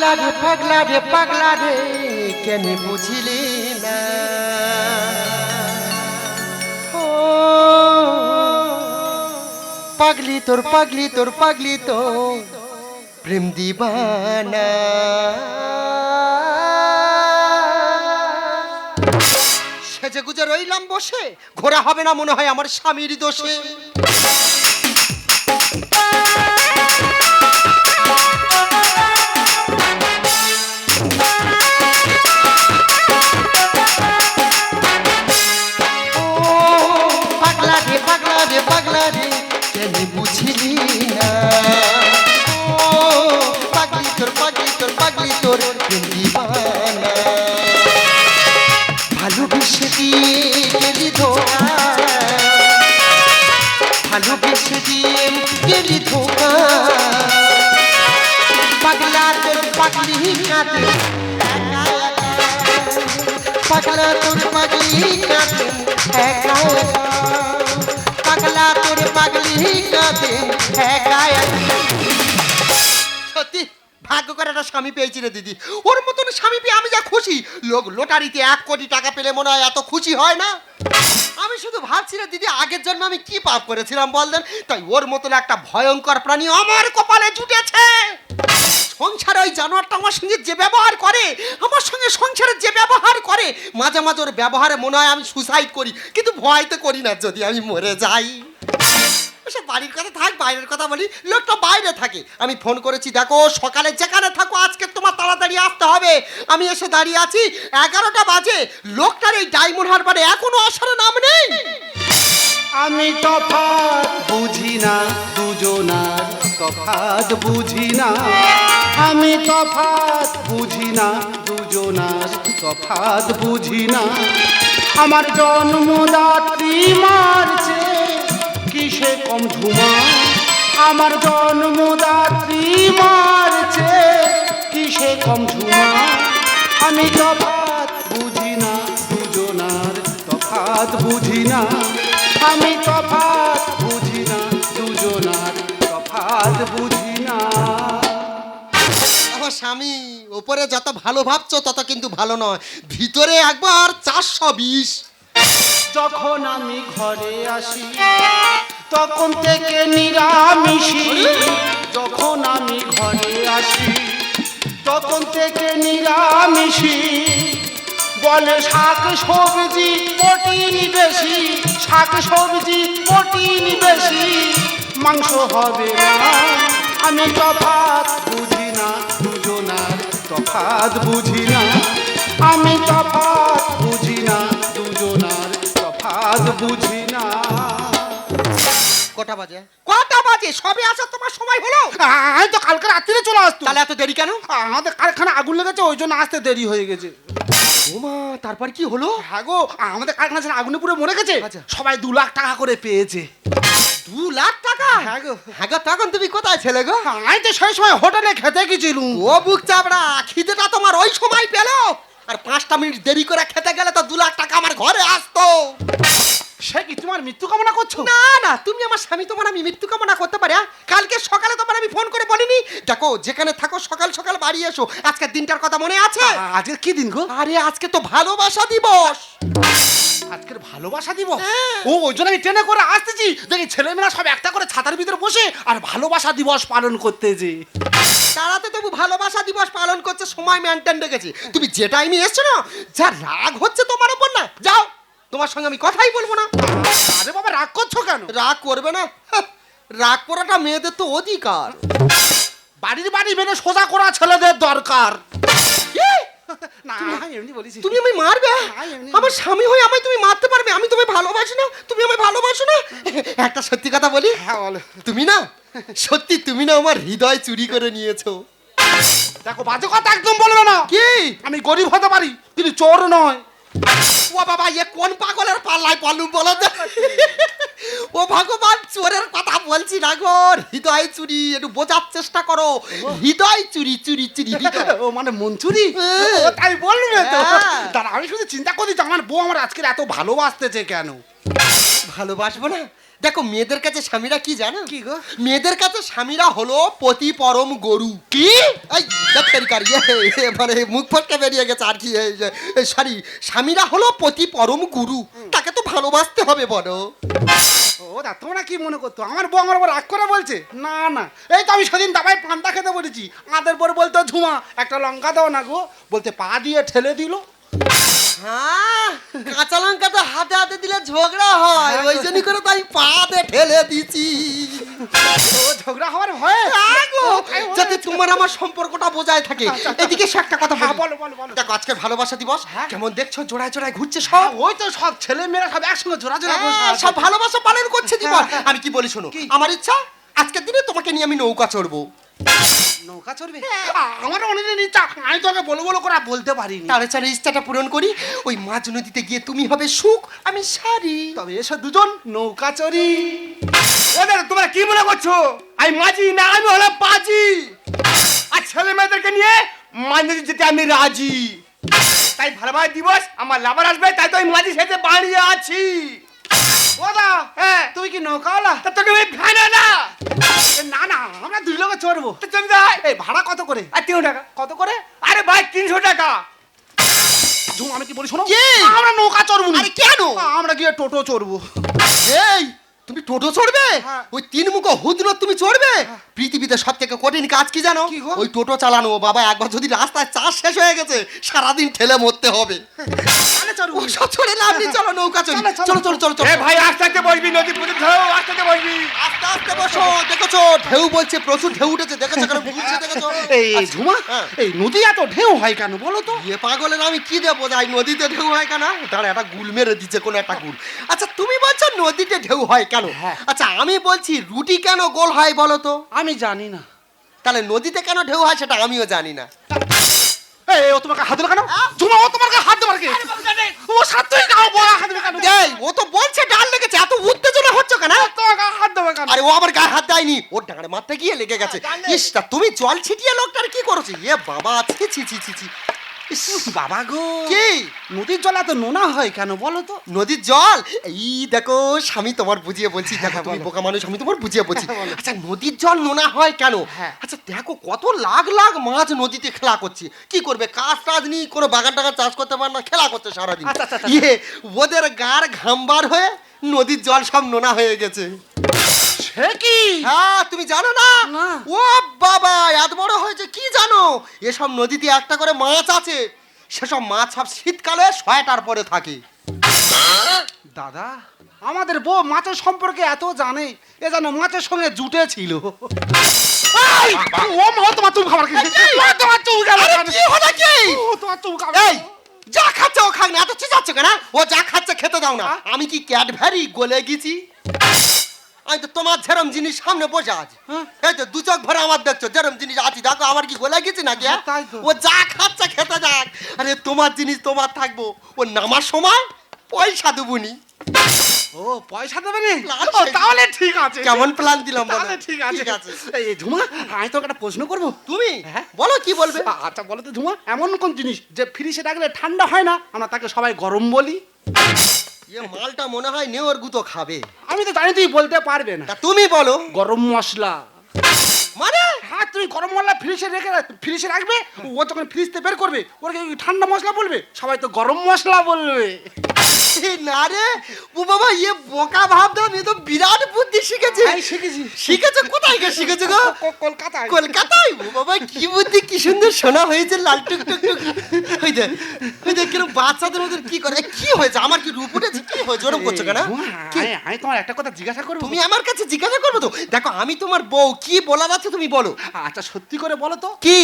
পাগলা রে পাগলা রে পাগলা রে কেন বুঝিলি না? ও, পাগলি তোর পাগলি তোর পাগলি তোর প্রেম দিবানা। সেজে গুজে রইলাম বসে ঘোরা হবে না মনে হয় আমার স্বামীর দোষে। রে পাগলা রে, কেন বুঝিলি না? ও, পাগলি তোর পাগলি তোর পাগলি তোর দিবানা ভালোবেসে দিয়ে গেলি ধোকা। ভালোবেসে দিয়ে গেলি ধোকা। পাগলা তোর, পাগলি কাঁদে। পাগলা তোর, পাগলি কাঁদে। একা। কাঁদে একা। সত্যি, ভাগ্য করে একটা স্বামী পেয়েছি রে দিদি। ওর মতন স্বামী পেয়ে আমি যা খুশি। লোক লোটারিতে এক কোটি টাকা পেলে মনে হয় এত খুশি হয় না। আমি শুধু ভাবছি রে দিদি, আগের জন্ম আমি কি পাপ করেছিলাম বললেন তাই ওর মতন একটা ভয়ঙ্কর প্রাণী আমার কপালে জুটেছে। সংসারে ওই জানোয়ারটা আমার সঙ্গে যে ব্যবহার করে, আমার সঙ্গে সংসারে যে ব্যবহার করে, মাঝে মাঝে ওর ব্যবহারে মনে হয় আমি সুসাইড করি। কিন্তু ভয় তো করি না, যদি আমি মরে যাই। সে বাড়ির কথা থাক, বাইরের কথা বলি, লোকটা বাইরে থাকে। আমি ফোন করেছি, দেখো, সকালে যেখানে থাকো, আজকে তোমার তাড়াতাড়ি আসতে হবে। আমি এসে দাঁড়িয়ে আছি, এগারোটা বাজে, লোকটার এই ডায়মন্ড হারবারে এখনও আসার নাম নেই। আমি তফাৎ বুঝি না, দুজনার তফাত বুঝি না। আমি তফাত বুঝি না, দুজনার তফাত বুঝি না। আমার জন্মদাত্রী মারছে। কম ধুমা। আমার জন্মদাত্রী মারছে কিসে কম ধুমা? আমি তফাৎ বুঝি না দুজনার তফাৎ বুঝি না। আমি তফাৎ বুঝি না দুজনার তফাৎ বুঝি না। আমার স্বামী ওপরে যত ভালো ভাবছ তত কিন্তু ভালো নয়। ভিতরে একবার চারশো বিশ। যখন আমি ঘরে আসি তখন থেকে নিরামিষি। যখন আমি ঘরে আসি, তখন থেকে নিরামিষি। বলে শাক সবজি প্রোটিন বেশি, শাক সবজি প্রোটিন বেশি। মাংস হবে না, আমি তফাত বুঝি না, দুজনার তফাত বুঝি না। আমি তফাত বুঝি না, দুজনার তফাত বুঝি না। কটা বাজে? কটা বাজে? সবে আসার তোমার সময় হলো? আমি তো কালকে রাত্রিরে চলে আসতো। তাহলে এত দেরি কেন? আমাদের কারখানা আগুন লেগেছে ওই জন্য আসতে দেরি হয়ে গেছে। ওমা তারপর কি হলো? হ্যাঁ গো আমাদের কারখানা ছেলে আগুনে পুরো মরে গেছে। আচ্ছা। সবাই দু লাখ টাকা করে পেয়েছে। দু লাখ টাকা? হ্যাঁ গো। হ্যাঁ গো তখন তুমি কোথায় ছেলে গো? আমি তো সেই সময় হোটেলে খেতে গেছিলুম। ও বুক চাপড়া খিদেটা তোমার ওই সময় পেল? আর পাঁচটা মিনিট দেরি করে খেতে গেলে তো দু লাখ টাকা আমার ঘরে আসতো। সে কি তোমার মৃত্যু কামনা করছ? না না তুমি আমার স্বামী তোমার আমি মৃত্যু কামনা করতে পারি হ্যাঁ? কালকে সকালে তোমার আমি ফোন করে বলিনি? দেখো যেখানে থাকো সকাল সকাল বাড়ি এসো। আজকের দিনটার কথা মনে আছে? আ- আজকের কি দিন গো? আরে আজকে তো ভালোবাসা দিবস। আজকের ভালোবাসা দিব হ্যাঁ। ও ওই জন্য আমি ট্রেনে করে আসতেছি। দেখি ছেলেমেয়েরা সব একটা করে ছাতার ভিতরে বসে আর ভালোবাসা দিবস পালন করতেছে। তারাতে তবু ভালোবাসা দিবস পালন করছে সময় মেনটেন রেখেছে। তুমি যে টাইমে এসছো না যা রাগ হচ্ছে তোমার উপর না যাও। তোমার সঙ্গে আমি কথাই বলব না। আরে বাবা রাগ করছ কেন? রাগ করবে না? রাগ করাটা মেয়েদের তো অধিকার। বাড়ির বাড়ি মেনে সোজা করা ছেলেদের দরকার? না এমনি বলিস তুমি আমি মারবে আমার স্বামী হয়ে আমায় তুমি মারতে পারবে? আমি তোমায় ভালোবাসি না। তুমি আমায় ভালোবাসো না? একটা সত্যি কথা বলি। হ্যাঁ বলো। তুমি না সত্যি তুমি না আমার হৃদয় চুরি করে নিয়েছো। দেখো বাজে কথা একদম বলবে না। কি? আমি গরিব হতে পারি কিন্তু চোর নয়। ও বাবা এ কোন পাগলের পাল্লায় পালু বলো তো? ও ভগবান চোরের কথা বলছি না গো হৃদয় চুরি একটু বোঝার চেষ্টা করো। হৃদয় চুরি চুরি চুরি ও মানে মন চুরি? ও তাই বলবে তো? হ্যাঁ। দাঁড়া আমি শুধু চিন্তা করি যে আমার বউ আমার আজকের এত ভালোবাসতেছে কেন? ভালোবাসবো না? দেখো মেয়েদের কাছে স্বামীরা কি জানো? কি গো? মেয়েদের কাছে স্বামীরা হলো পতি পরম গরু। কি? এই ডাক্তারিকার ইয়ে মানে মুখ ফটকে বেরিয়ে গেছে আর কি সরি স্বামীরা হলো পতি পরম গুরু। তাকে তো ভালোবাসতে হবে বলো। ও দা তোমরা কি মনে করতো আমার বউ আমার রাগ করে বলছে? না না। এই তো আমি সেদিন দাবাই পান্তা খেতে বলেছি। আদের পরে বলতো ঝুমা একটা লঙ্কা দাও না গো। বলতে পা দিয়ে ঠেলে দিল। হ্যাঁ কাঁচা লঙ্কা তো হাতে হাতে দিলে ঝগড়া হয় ওই জন্যই করে তাই পাতে ঠেলে দিছি। ঝগড়া হওয়ার ভয়ে? আগো, যাতে তোমার আমার সম্পর্কটা বজায় থাকে। এদিকে সে একটা কথা হ্যাঁ, বলো বলো বলো। দেখো আজকের ভালোবাসা দিবস। হ্যাঁ। কেমন দেখছ? জোড়ায় জোড়ায় ঘুরছে হ্যাঁ, সব। ওই তো সব ছেলে মেয়েরা সব একসঙ্গে জোড়া জোড়া হ্যাঁ। সব ভালোবাসা পালন করছে দিবস হ্যাঁ। আমি কি বলি শোনো আমার ইচ্ছা আজকের দিনে তোমাকে নিয়ে আমি নৌকা চড়বো। নৌকা চড়বে? আমার অনেকদিন ইচ্ছা। আমি তোকে বলো বলো করে বলতে পারিনি। তাহলে চালে ইচ্ছাটা পূরণ করি। ওই মাঝ নদীতে গিয়ে তুমি হবে সুখ আমি সারি। তবে এসো দুজন নৌকা চড়ি। তোমরা কি মনে করছ? আমি মাঝি না আমি হলাম পাজি। আর ছেলে মেয়েদেরকে নিয়ে মাঝে যেতে আমি রাজি। তাই ভালোবাসা দিবস আমার লাভার আসবে তাই তো আমি মাঝি সেতে বাড়িয়ে আছি। ও দা হ্যাঁ তুমি কি নৌকাওয়ালা তা তোকে আমি ফেলে না এ, না না আমরা দুই লোকে চড়বো। তো তুমি দেয় এই ভাড়া কত করে? আর তিনশো টাকা। কত করে? আরে ভাই তিনশো টাকা। ঝুম আমি কি বলি শোনো? কি? আমরা নৌকা চড়বো। না। আরে কেন? আমরা গিয়ে টোটো চড়বো। এই তুমি টোটো চড়বে? হ্যাঁ। ওই তিন মুখ হুদনত তুমি চড়বে? পৃথিবীতে সব থেকে কঠিন কাজ কি জানো? কি গো? ওই টোটো চালানো। বাবা একবার যদি রাস্তায় চাষ শেষ হয়ে গেছে সারাদিন ঠেলে মরতে হবে। চড়ে লাভ নেই চলো নৌকা চলো, চলো। চলো চলো চলো এ ভাই আস্তে আস্তে বসবি নদী পুজো আস্তে আস্তে বসবি আস্তে আস্তে বসো দেখেছ ঢেউ বলছে প্রচুর ঢেউ উঠেছে দেখেছ কেন ঘুরছে দেখেছ? এই এই ঝুমা হ্যাঁ। এই নদী এত ঢেউ হয় কেন বলো তো? ইয়ে পাগলের আমি কি দেবো? যাই নদীতে ঢেউ হয় কেন? দাঁড়া একটা গুল মেরে দিচ্ছে কোনো একটা গুল। আচ্ছা তুমি বলছো নদীতে ঢেউ হয় কেন? হ্যাঁ। আচ্ছা আমি বলছি রুটি কেন গোল হয় বলো তো? আমি জানি না। তাহলে নদীতে কেন ঢেউ হয় সেটা আমিও জানি না। এই ও তোমাকে হাত দিল কেন? ঝুমা ও তোমাকে হাত দেবার কে ও সাতই গাও বড় হাত দেবে কেন? এই ও তো বলছে ডাল লেগেছে এত উত্তেজনা হচ্ছে কেন? তো হাত দেবে কেন? আরে ও আবার গায়ে হাত দেয়নি ওর ডাঙাড়ে মারতে গিয়ে লেগে গেছে। ইস তা তুমি জল ছিটিয়ে লোকটার কি করছ? এ বাবা ছি ছি ছি ছি। ইস, বাবা গো। কি? নদীর জল এত নোনা হয় কেন বলো তো? নদীর জল? এই দেখো স্বামী তোমার বুঝিয়ে বলছি দেখো হ্যাঁ, তুমি বলো। বোকা মানুষ আমি তোমার বুঝিয়ে বলছি। হ্যাঁ, বলো। আচ্ছা নদীর জল নোনা হয় কেন? হ্যাঁ। আচ্ছা দেখো কত লাখ লাখ মাছ নদীতে খেলা করছে। কি করবে? কাজ টাজ নেই কোনো বাগান টাগান চাষ করতে পারে না খেলা করছে সারাদিন। আচ্ছা, আচ্ছা, আচ্ছা। ইয়ে ওদের গার ঘামবার হয়ে নদীর জল সব নোনা হয়ে গেছে। সে কি? হ্যাঁ তুমি জানো না? না। ও বাবা এত বড় হয়েছে কি জানো? এসব নদীতে একটা করে মাছ আছে। সেসব মাছ সব শীতকালে ছয়টার পরে থাকে। দাদা? আমাদের বউ মাছের সম্পর্কে এত জানে এ যেন মাছের সঙ্গে জুটে ছিল। এই, ও মা ও তোমার চুল খাবার কি ও তোমার চুল খাবার আরে কি হলো কি? ও তোমার চুল খাবার এই! যা খাচ্ছে ও খাক না এত চিচাচ্ছ কেন? ও যা খাচ্ছে খেতে দাও না। আমি কি ক্যাডভ্যারি গলে গেছি? আমি তো তোমার যেরম জিনিস সামনে বসে আছি হ্যাঁ। এই তো দু চোখ ভরে আমার দেখছ যেরম জিনিস আছি দেখো আমার কি গলে গেছি নাকি হ্যাঁ? ও যা খাচ্ছে খেতে যাক। আরে তোমার জিনিস তোমার থাকব। ও নামার সময় পয়সা দেবুনি ও পয়সা দেবে নি? তাহলে ঠিক আছে। কেমন প্ল্যান দিলাম তাহলে ঠিক আছে। এই আমি তোকে একটা প্রশ্ন করব। তুমি? হ্যাঁ? বলো কি বলবে? আচ্ছা বলো তো ঝুমা এমন কোন জিনিস যে ফ্রিজে রাখলে ঠান্ডা হয় না? আমরা তাকে সবাই গরম বলি। ইয়ে মালটা মনে হয় নেওয়ার গুতো খাবে। আমি তো জানি তুই বলতে পারবে না। তা তুমি বলো। গরম মশলা। মানে? হ্যাঁ তুমি গরম মশলা ফ্রিজে রেখে ফ্রিজে রাখবে ও যখন ফ্রিজতে বের করবে ওর কি ঠান্ডা মশলা বলবে? সবাই তো গরম মশলা বলবে। না রে ও বাবা ইয়ে বোকা ভাবতাম এ তো বিরাট বুদ্ধি শিখেছে। শিখেছি। শিখেছে? কোথায় গিয়ে শিখেছে গো? কলকাতায়। কলকাতায়? ও বাবা কি বুদ্ধি কি সুন্দর শোনা হয়েছে লাল টুক টুক টুক। ওই ওই কিরম বাচ্চাদের মধ্যে কি করে কি হয়েছে? আমার কি রূপ উঠেছে কি হয়েছে? ওরম করছ কেন? আমি তোমার একটা কথা জিজ্ঞাসা করব। তুমি আমার কাছে জিজ্ঞাসা করব তো? দেখো আমি তোমার বউ কি বলার আছে তুমি বলো। আচ্ছা সত্যি করে বলো তো। কি?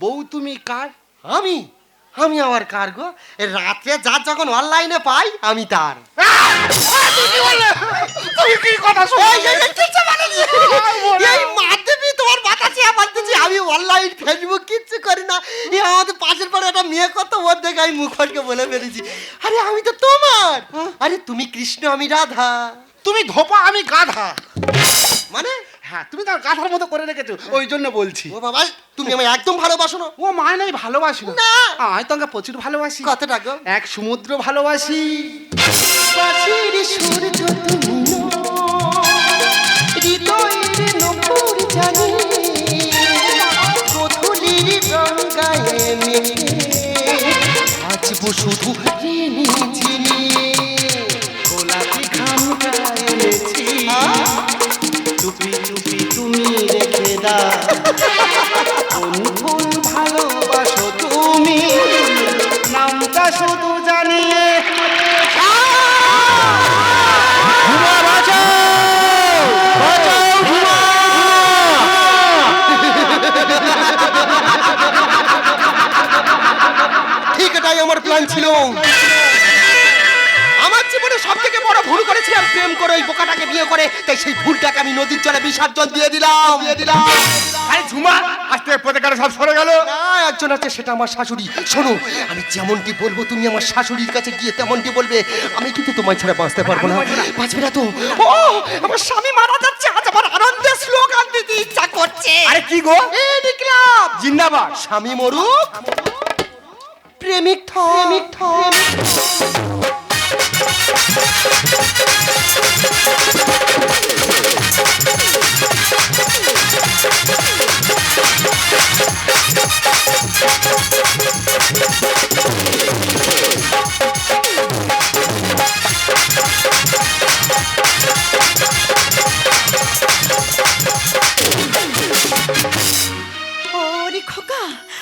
বউ তুমি কার? আমি। আমি আমার কার গো? রাতে যার যখন অনলাইনে পাই আমি তার। তুমি কি কথা এই, এই, এই, কিচ্ছু মাধ্যমে তোমার মাথা চেয়ে পারতেছি আমি অনলাইন ফেসবুক কিচ্ছু করি না। এই আমাদের পাশের পাড়ে একটা মেয়ে কত ওর দেখে আমি মুখ ফটকে বলে ফেলেছি। আরে আমি তো তোমার। আরে তুমি কৃষ্ণ আমি রাধা। তুমি ধোপা আমি গাধা। মানে? হ্যাঁ তুমি তো গাধার মতো করে রেখেছো ওই জন্য বলছি। ও বাবা তুমি আমায় একদম ভালোবাসো না। ও মা নাই ভালোবাসি না। আমি তোমাকে প্রচুর ভালোবাসি। কতটা গো। এক সমুদ্র ভালোবাসি। বাঁশির প্রেম করে ওই বোকাটাকে বিয়ে করে তাই সেই ভুলটাকে আমি নদীর জলে বিসর্জন দিয়ে দিলাম। দিয়ে দিলাম। আরে ঝুমা আজ থেকে প্রত্যেকটা সব সরে গেল। না একজন আছে সেটা আমার শাশুড়ি। শোনো আমি যেমনটি বলব তুমি আমার শাশুড়ির কাছে গিয়ে তেমনটি বলবে। আমি কিন্তু তোমায় ছাড়া বাঁচতে পারব না। বাঁচবে না। তো? ও আমার স্বামী মারা যাচ্ছে আজ আমার আনন্দের স্লোগান দিতে ইচ্ছা করছে। আরে কি গো? এ দেখলাম জিন্দাবাদ। স্বামী মরুক প্রেমিক থ প্রেমিক থ খোকা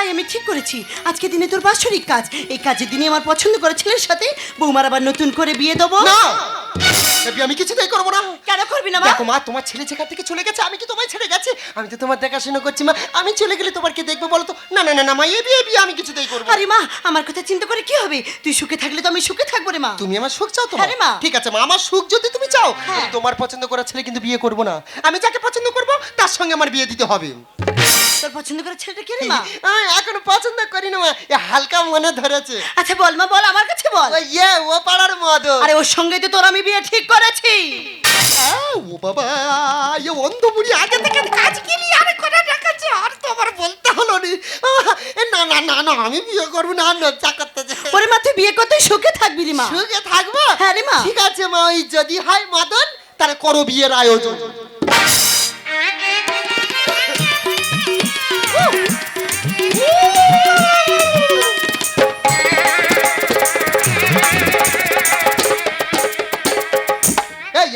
তাই আমি ঠিক করেছি। আজকে দিনে তোর বাৎসরিক কাজ। এই কাজের দিনে আমার পছন্দ করা ছেলের সাথে বৌমার আবার নতুন করে বিয়ে দেবো। না! এবি, আমি কিছুতেই করব না। কেন করবি না মা? দেখো মা তোমার ছেলে যেখান থেকে চলে গেছে আমি কি তোমায় ছেড়ে গেছি? আমি তো তোমার দেখাশোনা করছি মা। আমি চলে গেলে তোমার কে দেখবে বলো তো? না না না না মা এবি এবি আমি কিছুতেই করব না। আরে মা আমার কথা চিন্তা করে কি হবে? তুই সুখে থাকলে তো আমি সুখে থাকব রে মা। তুমি আমার সুখ চাও তো হ্যাঁ রে মা। ঠিক আছে মা আমার সুখ যদি তুমি চাও হ্যাঁ। আমি তোমার পছন্দ করা ছেলে কিন্তু বিয়ে করব না। আমি যাকে পছন্দ করব তার সঙ্গে আমার বিয়ে দিতে হবে। তোর পছন্দ করা ছেলেটা কে রে মা? আমি এখনও পছন্দ করি না মা। এ হালকা মনে ধরেছে। আচ্ছা বল মা বল আমার কাছে বল। ও ইয়ে ও পাড়ার মদন। আরে ওর সঙ্গে তো তোর আমি বিয়ে ঠিক করেছি। ও বাবা এ অন্ধ বুড়ি আগে থেকে কাজ গেলি আরে করে দেখাচ্ছে আর তো আমার বলতে হলো নি। না না না না আমি বিয়ে করব না চা করতে। ওরে মা তুই বিয়ে করতে সুখে থাকবি রে মা। সুখে থাকব? হ্যাঁ রে মা। ঠিক আছে মা ওই যদি হয় মদন তাহলে করো বিয়ের আয়োজন।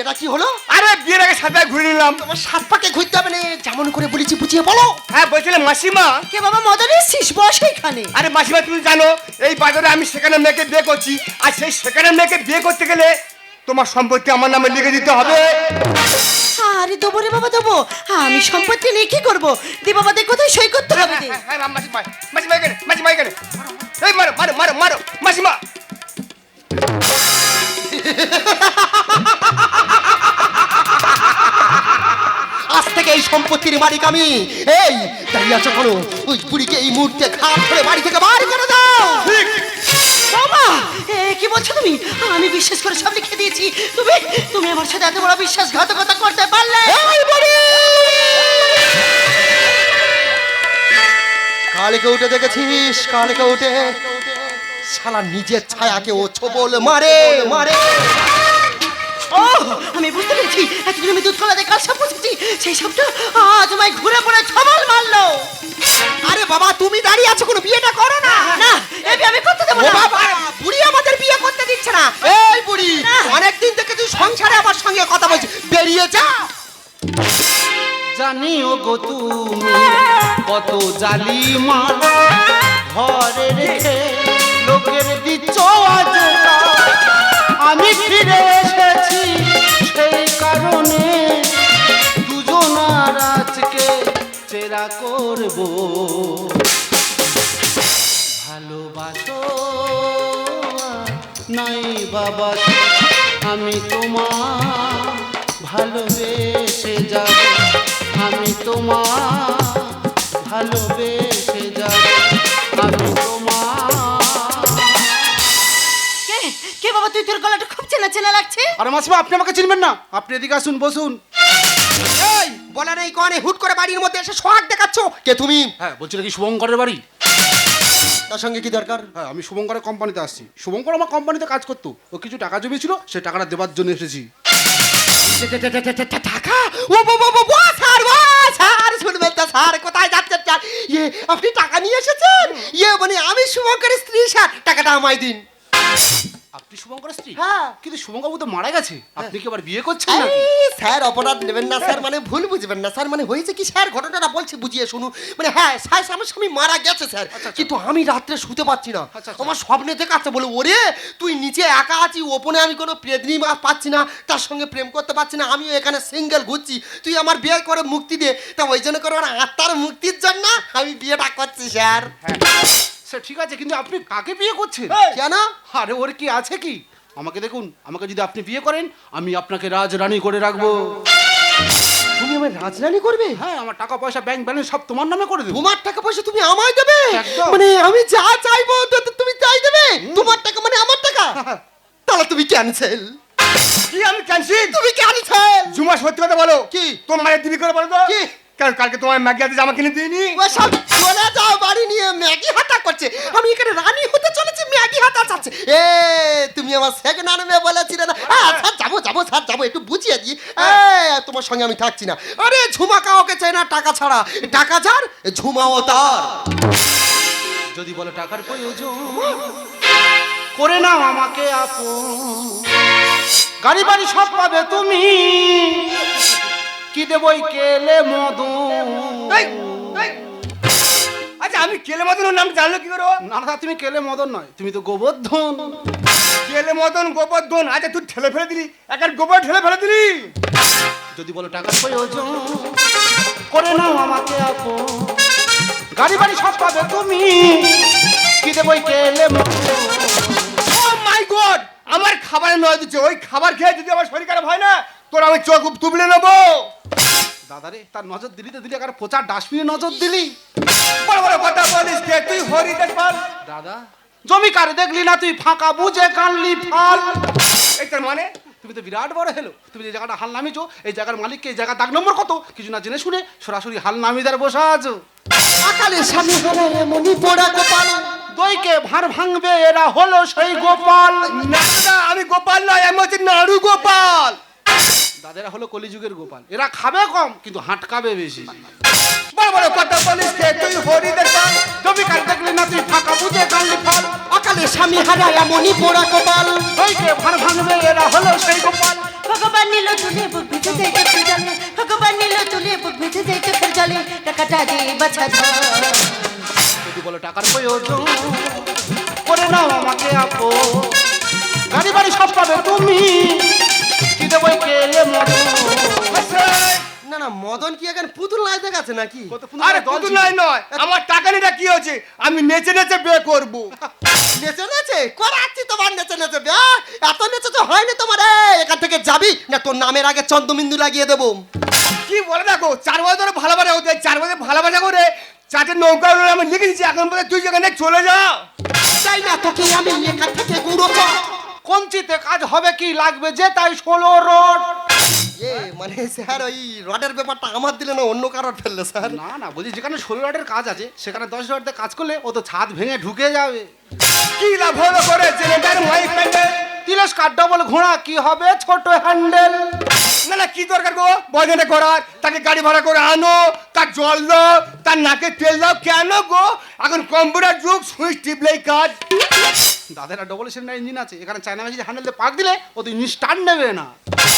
এটা কি হলো? আরে বিয়ের আগে সাথে ঘুরে নিলাম। তোমার সাত পাকে ঘুরতে হবে না যেমন করে বলেছি বুঝিয়ে বলো। হ্যাঁ বলছিলাম মাসিমা। কে বাবা মদন এসছিস? বস এখানে। আরে মাসিমা তুমি জানো এই বাজারে আমি সেখানে মেয়েকে বিয়ে করছি। আর সেই সেখানে মেয়েকে বিয়ে করতে গেলে তোমার সম্পত্তি আমার নামে লিখে দিতে হবে। আরে দেবো রে বাবা দেবো। আমি সম্পত্তি নিয়ে কি করব? দি বাবা দেখ কোথায় সই করতে হবে হ্যাঁ, হ্যাঁ, মাসিমা মাসিমা এখানে মাসিমা এখানে। এই মারো মারো মারো মারো মাসিমা। আজ থেকে এই সম্পত্তির মালিক আমি। এই দাঁড়িয়ে আছো ওই বুড়িকে এই মুহূর্তে খাপ ধরে বাড়ি থেকে বাড়ি করে দাও। ঠিক। বাবা এ কি বলছো তুমি? আমি বিশ্বাস করে সব লিখে দিয়েছি। তুমি তুমি আমার সাথে এত বড় বিশ্বাসঘাতকতা করতে পারলে? কালকে উঠে দেখেছিস? কালকে উঠে। শালা নিজের ছায়াকে ও ছোবল মারে মারে। ও আমি বুঝতে পেরেছি। এতদিন আমি দুধ কলা দিয়ে কাল সাপ পুষেছি সেই সবটা আজ আমায় ঘুরে পড়ে ছবল মারলো। আরে বাবা তুমি দাঁড়িয়ে আছো কোনো বিয়েটা করো না। না এবি আমি করতে দেবো না। বাবা বুড়ি আমাদের বিয়ে করতে দিচ্ছে না। এই বুড়ি। অনেক দিন থেকে তুই সংসারে আমার সঙ্গে কথা বলছিস। বেরিয়ে যা। জানি ও গো তুমি কত জালি মার ঘরে রেখে লোকের দিচ্ছ আজকা আমি ফিরে সেই কারণে দুজনার আজকে করব। ভালোবাসো নাই বাবা, আমি তোমার ভালোবেসে যাব। আমি তোমার ভালোবেসে যাব। আমি তোমার কে? কে বাবা, তুই তোর গলাটা চেনা চেনা লাগছে? আরে মাসিমা আপনি আমাকে চিনবেন না। আপনি এদিকে আসুন বসুন। এই বলা নেই কনে হুট করে বাড়ির মধ্যে এসে সোহাগ দেখাচ্ছ? কে তুমি? হ্যাঁ বলছি নাকি শুভঙ্করের বাড়ি? তার সঙ্গে কি দরকার? হ্যাঁ আমি শুভঙ্করের কোম্পানিতে আসছি। শুভঙ্কর আমার কোম্পানিতে কাজ করতো। ও কিছু টাকা জমিয়েছিল সে টাকাটা দেওয়ার জন্য এসেছি। টাকা ও স্যার ও স্যার শুনবেন তো স্যার কোথায় যাচ্ছেন স্যার? ইয়ে আপনি টাকা নিয়ে এসেছেন? ইয়ে মানে আমি শুভঙ্করের স্ত্রী স্যার। টাকাটা আমায় দিন। আপনি শুভঙ্করের স্ত্রী? হ্যাঁ। কিন্তু শুভঙ্কর তো মারা গেছে। আপনি কি আবার বিয়ে করছেন না স্যার অপরাধ নেবেন না স্যার মানে ভুল বুঝবেন না স্যার মানে হয়েছে কি স্যার ঘটনাটা বলছি বুঝিয়ে শুনুন। মানে হ্যাঁ স্যার আমার স্বামী মারা গেছে স্যার কিন্তু আমি রাত্রে শুতে পাচ্ছি না। আচ্ছা, আচ্ছা। আমার স্বপ্নে দেখাচ্ছে বলে ওরে তুই নিচে একা আছি ওপনে আমি কোনো প্রেদনি পাচ্ছি না তার সঙ্গে প্রেম করতে পারছি না আমিও এখানে সিঙ্গেল ঘুরছি তুই আমার বিয়ে করে মুক্তি দে। তা ওই জন্য করে ওর আত্মার মুক্তির জন্য আমি বিয়েটা করছি স্যার। স্যার ঠিক আছে কিন্তু আপনি কাকে বিয়ে করছেন? কেন? আরে ওর কি আছে কি? আমাকে দেখুন আমাকে যদি আপনি বিয়ে করেন আমি আপনাকে রাজ রাজরানী করে রাখব। তুমি আমার রাজরানী করবে? হ্যাঁ আমার টাকা পয়সা ব্যাংক ব্যালেন্স সব তোমার নামে করে দেবো। তোমার টাকা পয়সা তুমি আমায় দেবে? মানে আমি যা চাইব তুমি তাই দেবে? তোমার টাকা মানে আমার টাকা? তাহলে তুমি ক্যান্সেল কি আমি ক্যান্সিল তুমি ক্যান্সেল জুমা সত্যি কথা বলো। কি? তোমার মায়ের দিবি করে বলো তো। কি? কারণ কালকে তোমার ম্যাগি হাতে জামা কিনে দিইনি? সব চলে যাও বাড়ি নিয়ে ম্যাগি হাতা করছে। আমি এখানে রানী হতে চলেছি ম্যাগি হাতা চাচ্ছে। এ তুমি আমার সেকেন্ড আনমে বলেছিলে না? হ্যাঁ স্যার যাব যাব স্যার যাব একটু বুঝিয়ে দিই। এ, তোমার সঙ্গে আমি থাকছি না। আরে ঝুমা কাউকে চাই না টাকা ছাড়া। টাকা ছাড় ঝুমাও তার। যদি বলে টাকার প্রয়োজন করে নাও আমাকে আপন। গাড়ি বাড়ি সব পাবে তুমি। কি দেবই কেলে মদন এই, এই। আচ্ছা আমি কেলে মতন ওর নাম জানলো কি করে? না না তুমি কেলে মদন নয় তুমি তো গোবর্ধন। কেলে মতন গোবর্ধন আচ্ছা তুই ঠেলে ফেলে দিলি একার গোবর ঠেলে ফেলে দিলি। যদি বলো টাকার প্রয়োজন করে নাও আমাকে আপন। গাড়ি বাড়ি সব পাবে তুমি কি দেবই কেলে মদন ও মাই গড আমার খাবারে নয় দিচ্ছে ওই খাবার খেয়ে যদি আমার শরীর খারাপ হয় না তোর আমি চোখ তুবলে নেব। দাদারে তার নজর দিলি তো দিলি আর পচার ডাস্টবিনে নজর দিলি। বড় বড় কথা বলিস কে তুই হরিদাস পাল। দাদা জমি কার দেখলি না তুই ফাঁকা বুঝে কানলি ফাল। এই তোর মানে? তুমি তো বিরাট বড় হেলো তুমি যে জায়গাটা হাল নামিছো এই জায়গার মালিককে এই জায়গা দাগ নম্বর কত কিছু না জেনে শুনে সরাসরি হাল নামিদার বসা আছো। আকালে স্বামী হলে এমনি পোড়া গোপাল। দইকে ভার ভাঙবে এরা হলো সেই গোপাল। না আমি গোপাল নয় আমি হচ্ছে নাড়ু গোপাল। দাদারা হলো কলিযুগের গোপাল। এরা খাবে কম কিন্তু হাঁটকাবে বেশি। বড় বড় কথা বলিস কে তুই হরিদাস পাল। জমি কার দেখলি না তুই ফাঁকা বুঝে কানলি ফাল। আকালে স্বামী হারা এমনি পোড়া গোপাল দইকে ভার ভাঙবে এরা হলো সেই গোপাল। ভগবান নিল তুলে বুক ভিজে যাই চোখের জলে ভগবান নিল তুলে ভিজে যাই চোখের টাকাটা দে বাছা যদি বলো টাকার প্রয়োজন করে নাও আমাকে আপো গাড়ি বাড়ি সব পাবে তুমি। কি কেলে মদন? না না মদন কি এখানে পুতুল নাই দেখাচ্ছে নাকি? কত পুতুল আরে দল কুতু ছিল। নয় নয় আমার টাকা নিটা কি হয়েছে? আমি নেচে নেচে বিয়ে করব। নেচে নেচে? করাচ্ছি তোমার নেচে নেচে বিয়া। এত নেচে তো হয়নি তোমার। এই, এখান থেকে যাবি? না তোর নামের আগে চন্দ্রবিন্দু লাগিয়ে দেবো। কি বলে দেখো চার বছর ধরে ভালোবাসা হতে চার বছর ভালোবাসা করে চারটে নৌকা আমি লিখে দিচ্ছি এখন পর্যন্ত তুই যেখানে চলে যা। তাই না তোকে আমি এখান থেকে গুঁড়ো কঞ্চিতে কাজ হবে কি লাগবে? যে তাই ষোলো রোড। এ মানে স্যার ওই রডের ব্যাপারটা আমার দিলে না অন্য কারোর ফেললে স্যার। না না বলছি যেখানে ষোলো রডের কাজ আছে সেখানে দশ রোডে কাজ করলে ও তো ছাদ ভেঙে ঢুকে যাবে। কি লাভ হলো করে জেনেটার মাইক প্যান্ডেল তিরস্কার ডবল ঘোড়া কি হবে ছোট হ্যান্ডেল কি দরকার গো? বজনে করার। তাকে গাড়ি ভাড়া করে আনো তার জল দাও তার নাকে তেল দাও। কেন গো? এখন কম্পিউটার যুগ সুইচ টিপলেই কাজ। দাদারা ডবল সিলিন্ডার ইঞ্জিন আছে। এখানে চায়না মেশিন হ্যান্ডেল দিয়ে পাক দিলে ও তো ইঞ্জিন স্টার্ট নেবে না।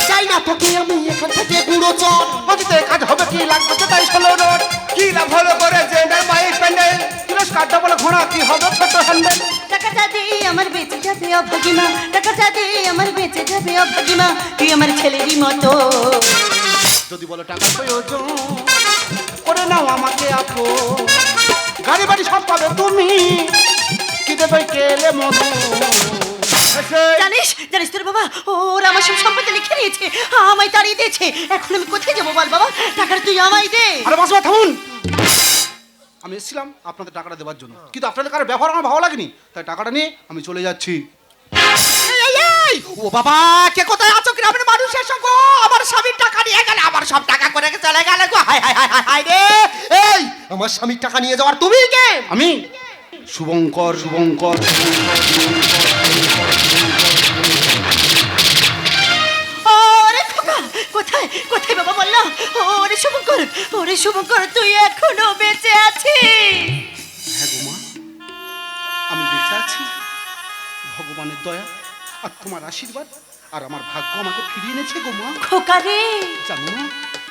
চাই না তোকে আমি এখান থেকে গুঁড়ো চর কঞ্চিতে কাজ হবে কি লাগবে যে তাই ষোলো রোড কি লাভ হলো করে জেনেটার মাইক প্যান্ডেল? তিরস্কার ডবল ঘোড়া কি হবে ছোট হ্যান্ডেল টাকাটা দে আমার বেঁচে যাবে অভাগিমা। টাকাটা দে আমার বেঁচে যাবে অভাগিমা। তুই আমার ছেলেরই মতো। যদি বলো টাকার প্রয়োজন করে নাও আমাকে আপো। গাড়ি বাড়ি সব পাবে তুমি। কি দেবে কেলে এসে জানিস জানিস তোর বাবা ওরা আমার সব সম্পত্তি লিখে নিয়েছে আমায় তাড়িয়ে দিয়েছে। এখন আমি কোথায় যাব বল বাবা? টাকাটা তুই আমায় দে। আরে বাস থামুন। আমি এসেছিলাম আপনাদের টাকাটা দেওয়ার জন্য। কিন্তু আপনাদের কারও ব্যবহার আমার ভালো লাগেনি তাই টাকাটা নিয়ে আমি চলে যাচ্ছি। ও বাবা কে কোথায় আছো গ্রামের মানুষের সঙ্গে আমার স্বামীর টাকা নিয়ে গেল আমার সব টাকা করে চলে গেল গো? হাই হাই হাই হাই হাই রে! এই আমার স্বামীর টাকা নিয়ে যাওয়ার তুমি কে? আমি শুভঙ্কর শুভঙ্কর ওরে কোথায়? কোথায় বাবা বলল? ওরে শুভঙ্কর ওরে শুভঙ্কর তুই এখনও বেঁচে আছিস? হ্যাঁ গো মা আমি বেঁচে আছি। ভগবানের দয়া আর তোমার আশীর্বাদ আর আমার ভাগ্য আমাকে ফিরিয়ে এনেছে গো মা। খোকা জানো না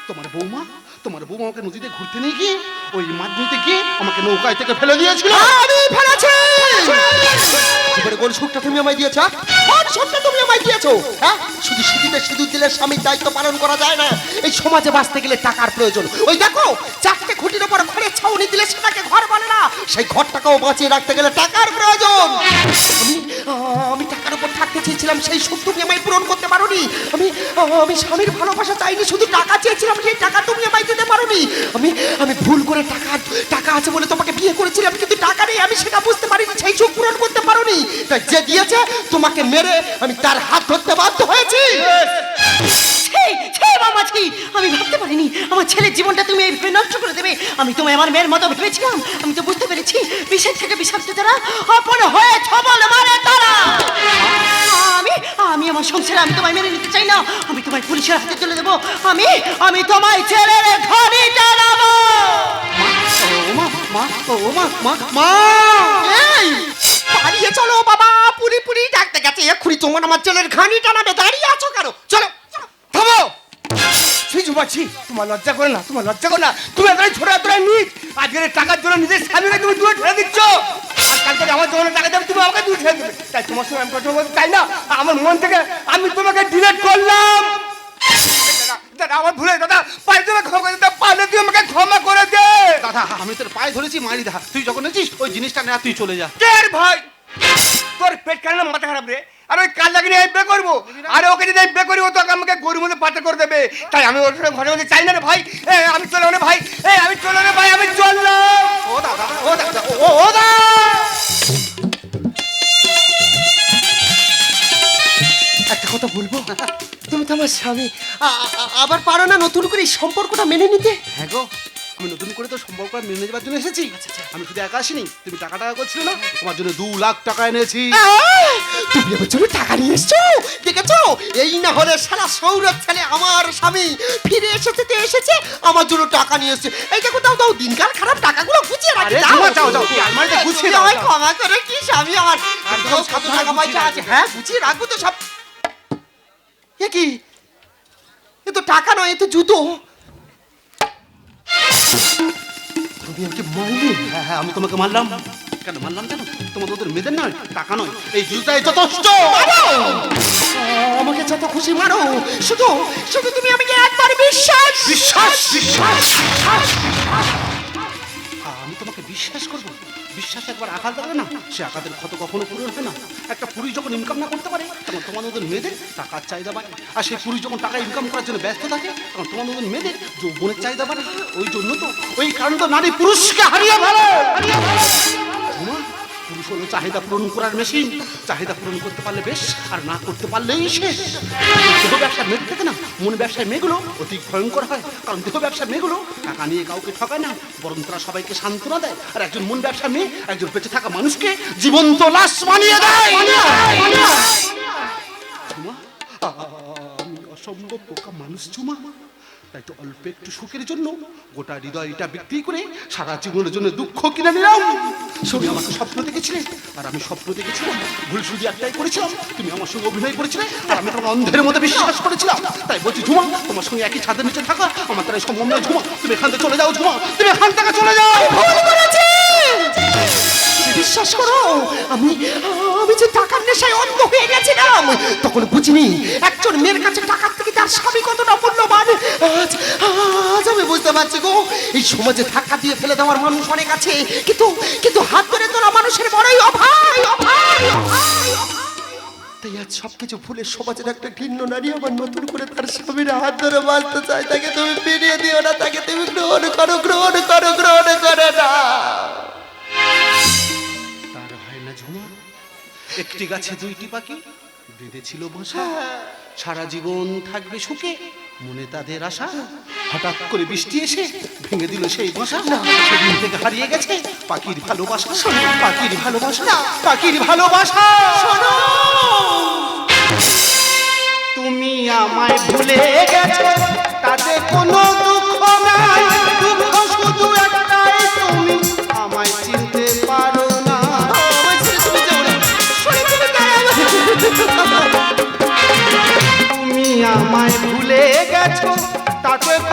তোমার বৌমা তোমার বৌমা আমাকে নদীতে ঘুরতে নিয়ে গিয়ে ওই মাছ নিতে গিয়ে আমাকে নৌকায় থেকে ফেলে দিয়েছিল। আমি ফেলেছি! এবারে কোন সুখটা তুমি আমায় দিয়েছ হ্যাঁ? কোন সুখটা তুমি আমায় দিয়েছ হ্যাঁ? শুধু সিঁদুরে সিঁদুর দিলে স্বামীর দায়িত্ব পালন করা যায় না। এই সমাজে বাঁচতে গেলে টাকার প্রয়োজন। ওই দেখো, চারটে খুঁটির উপর ঘরের ছাউনি দিলে সেটাকে ঘর বলে না। সেই ঘরটাকেও বাঁচিয়ে রাখতে গেলে টাকার প্রয়োজন। আমি আমি টাকার উপর থাকতে চেয়েছিলাম, সেই সুখ তুমি আমায় পূরণ করতে পারোনি। আমি আমি স্বামীর ভালোবাসা চাইনি, শুধু টাকা চেয়েছিলাম, সেই টাকা তুমি আমায় দিতে পারোনি। আমি আমি ভুল করে টাকা টাকা আছে বলে তোমাকে বিয়ে করেছিলাম, কিন্তু টাকা নেই, আমি সেটা বুঝতে পারিনি। সেই সুখ পূরণ করতে পারোনি। তাই যে দিয়েছে তোমাকে মেরে আমি তার হাত ধরতে বাধ্য হয়েছি। আমি ভাবতে পারিনি। আমার ছেলের জীবনটা তুমি এইভাবে নষ্ট করে দেবে। আমি তোমায় আমার মেয়ের মতো ভেবেছিলাম। আমি তো বুঝতে পেরেছি বিষের থেকে বিষাক্ত যারা অপর হয়ে ছবল মারে তারা। আমি আমি আমার সংসারে আমি তোমায় মেনে নিতে চাই না। আমি তোমায় পুলিশের হাতে তুলে দেবো। আমি আমি তোমায় ছেলের ঘরে জানাব মা মা মা মা মা। এই পালিয়ে চলো বাবা, পুরি পুরি। ডাকতে গেছে এক্ষুনি তোমার আমার ছেলের ঘানি টানাবে। দাঁড়িয়ে আছো কেন? চলো। থামো। বাচ্ছি তোমার লজ্জা করে না, তোমার লজ্জা করে না। তুমি এতটাই ছোট এতটাই নিচ। আজকের টাকার জন্য নিজের স্বামীকে তুমি দূরে ঠেলে দিচ্ছ। আর কালকে আমার জন্য টাকা দেবে, তুমি আমাকে দূরে ঠেলে দেবে। তাই তোমার সঙ্গে আমি কথা বলতে চাই না। আমার মন থেকে আমি তোমাকে ডিলেট করলাম। দাদা, দাদা আমার ভুলে দাদা। পায়ে তুমি ক্ষমা করে দে পারলে তুই আমাকে ক্ষমা করে দে। দাদা আমি তোর পায়ে ধরেছি মারি দা। তুই যখন নেছিস ওই জিনিসটা নেওয়া তুই চলে যা। টের ভাই? তোর পেট কেন মাথা খারাপ রে? আর ওই কাল লাগিয়ে আমি বে করব? আরে ওকে যদি আমি বে করি ও তো আমাকে গরুর মধ্যে পাতে করে দেবে। তাই আমি ওর সঙ্গে ঘরে মধ্যে চাই না রে ভাই। এ আমি চলে রে ভাই। এ আমি চলে রে ভাই আমি চললাম ও দাদা ও দাদা ও ও আমার স্বামী। আবার পারো না নতুন করে এই সম্পর্কটা মেনে নিতে? হ্যাঁ গো আমি নতুন করে তো সম্পর্ক মেনে যাবার জন্য এসেছি। আমি শুধু একা আসিনি তুমি টাকা টাকা করছিলে না তোমার জন্য দু লাখ টাকা এনেছি। তুমি আমার জন্য টাকা নিয়ে এসছো? দেখেছ? এই না হলে সারা সৌরভ ছেলে আমার স্বামী ফিরে এসেছে তো এসেছে আমার জন্য টাকা নিয়ে এসেছে। এই দেখো দাও দাও দিনকাল খারাপ টাকাগুলো গুছিয়ে রাখি দাও। যাও, যাও, আলমারিতে গুছিয়ে দাও, ক্ষমা করে কি স্বামী আমার। কত টাকা গুছিয়ে পয়সা আছে। হ্যাঁ গুছিয়ে রাখব তো সব। এ কি? এ তো টাকা নয় এ তো জুতো। তুমি আমাকে মারলে? হ্যাঁ হ্যাঁ আমি তোমাকে মারলাম। কেন মারলাম কেন? তোমার ওদের মেয়েদের নয় টাকা নয়। এই জুতাই যথেষ্ট আমাকে যত খুশি মারো শুধু শুধু তুমি আমাকে একবার বিশ্বাস বিশ্বাস বিশ্বাস। আমি তোমাকে বিশ্বাস করব। বিশ্বাস একবার আঘাত লাগবে না সে আঘাতের ক্ষত কখনো পূরণ হয় না। একটা পুরুষ যখন ইনকাম না করতে পারে তখন তোমার ওদের মেয়েদের টাকার চাহিদা বাড়ে আর সেই পুরুষ যখন টাকা ইনকাম করার জন্য ব্যস্ত থাকে তখন তোমার ওদের মেয়েদের যৌবনের চাহিদা বাড়ে ওই জন্য তো ওই কারণে তো নারী পুরুষকে হারিয়ে ভালো পুরুষ হলো চাহিদা পূরণ করার মেশিন চাহিদা পূরণ করতে পারলে বেশ, আর না করতে পারলেই শেষ। দেহ ব্যবসার মেঘ থাকে না, মন ব্যবসায় মেয়েগুলো অতি ভয়ঙ্কর হয়, কারণ দেহ ব্যবসার মেয়েগুলো টাকা নিয়ে কাউকে ঠকায় না, বরং তারা সবাইকে সান্ত্বনা দেয়, আর একজন মন ব্যবসার মেয়ে, একজন বেঁচে থাকা মানুষকে জীবন্ত লাশ বানিয়ে দেয়। আমি অসম্ভব বোকা মানুষ, ঝুমা। তাই তো অল্প একটু সুখের জন্য গোটা হৃদয়টা বিক্রি করে সারা জীবনের জন্য দুঃখ কিনে নিলাম তুমি আমাকে স্বপ্ন দেখেছিলে আর আমি স্বপ্ন দেখেছিলাম। ভুল শুধু একটাই করেছিলাম। তুমি আমার সঙ্গে অভিনয় করেছিলে আর আমি তোমার অন্ধের মধ্যে বিশ্বাস করেছিলাম। তাই বলছি ঝুমা তোমার সঙ্গে একই ছাদের নিচে থাকা আমার তারা সম্ভব নয় ঝুমা। তুমি এখান থেকে চলে যাও ঝুমা। তুমি এখান থেকে চলে যাও। বিশ্বাস করো আমি যে টাকার নেশায় অন্ধ হয়ে গেছিলাম। তখন বুঝিনি, একজন মেয়ের কাছে টাকার থেকে তার স্বামী কতটা মূল্যবান। আজ আজ আমি বুঝতে পারছি গো, এই সমাজে ধাক্কা দিয়ে ফেলে দেওয়ার মানুষ অনেক আছে। কিন্তু কিন্তু হাত ধরে তোলা মানুষের বড়ই অভাই অভাই তাই আজ সবকিছু ভুলে সমাজের একটা ঘৃণ্য নারী আবার নতুন করে তার স্বামীর হাত ধরে বাঁচতে চায়। তাকে তুমি ফিরিয়ে দিও না, তাকে তুমি গ্রহণ করো গ্রহণ করো গ্রহণ করো না। তার একটি গাছে দুইটি পাখি বেঁধেছিল বসা। সারা জীবন থাকবে সুখে মনে তাদের আশা। হঠাৎ করে বৃষ্টি এসে ভেঙে দিল সেই বসা। সেদিন থেকে হারিয়ে গেছে পাখির ভালোবাসা। পাখির ভালোবাসা পাখির ভালোবাসা। তুমি আমায় ভুলে গেছো তাতে কোনো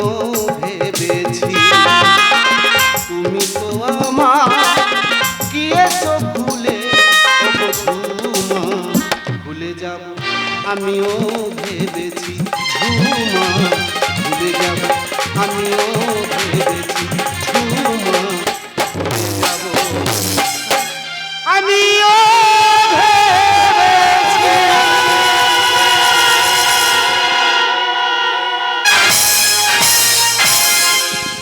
আমিও